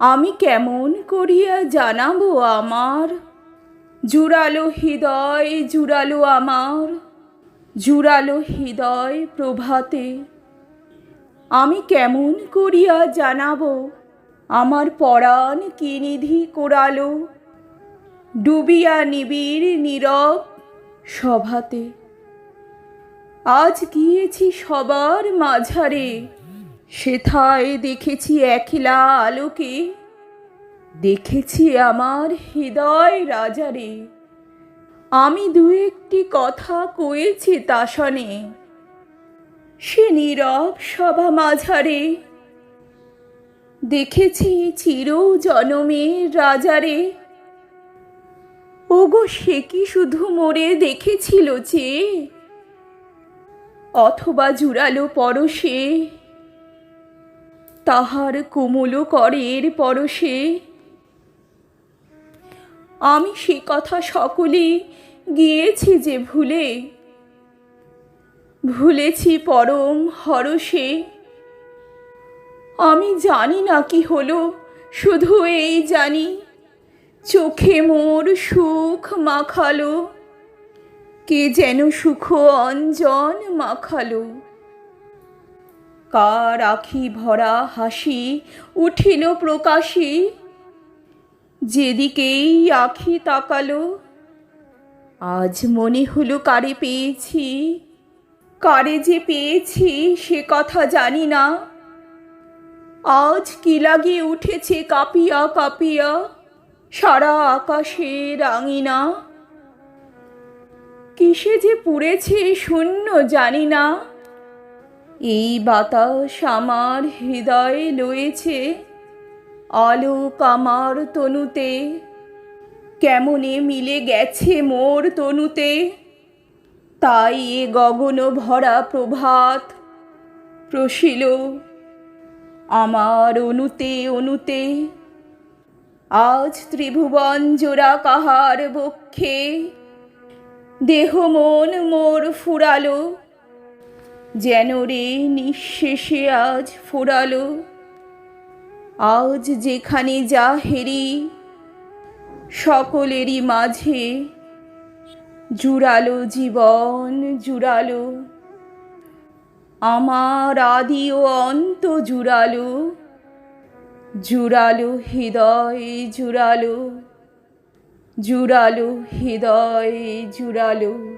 আমি কেমন করিয়া জানাব আমার? জুড়ালো হৃদয়, জুড়ালো আমার, জুড়ালো হৃদয় প্রভাতে। আমি কেমন করিয়া জানাব আমার পরাণ কি নিধি কোরালো? ডুবিয়া নিবিড় নীরব সভাতে। আজ গিয়েছি সবার মাঝারে, সেথায় দেখেছি একলা আলোকে। দেখেছি আমার হৃদয় রাজারে। আমি দু একটি কথা কয়েছি তাসনে সে নীরব সভা মাঝারে। দেখেছি চির জনমের রাজারে। ওগো, সে কি শুধু মোরে দেখেছিল যে? অথবা জুড়ালো পরশে? তাহার কোমল করের পরশে? আমি সে কথা সকলে গিয়েছি যে ভুলে। ভুলেছি পরম হরষে। আমি জানি না কি হলো, শুধু এই জানি, চোখে মোর সুখ মাখালো, কে যেন সুখ অঞ্জন মাখালো। কার আখি ভরা হাসি উঠিল প্রকাশী যেদিকেই আখি তাকালো, আজ মনে হলো কারে পেয়েছি, কারে যে পেয়েছি সে কথা জানি না। আজ কি লাগিয়ে উঠেছে কাঁপিয়া কাঁপিয়া সারা আকাশে রাঙিনা। কিসে যে পুড়েছে শূন্য জানি না। এই বাতাস আমার হৃদয়ে লয়েছে। আলোক আমার তনুতে, কেমনে মিলে গেছে মোর তনুতে? তাই এ গগন ভরা প্রভাত প্রশিল আমার অনুতে অনুতে। আজ ত্রিভুবন জোড়া কাহার বক্ষে, দেহ মন মোর ফুরালো, যেন রে নিঃশেষে আজ ফুরালো। আজ যেখানে যা হেরি, সকলেরই মাঝে জুড়ালো জীবন, জুড়ালো। আমার আদি ও অন্ত জুড়ালো জুড়ালো হৃদয়, জুড়ালো জুড়ালো হৃদয়, জুড়ালো।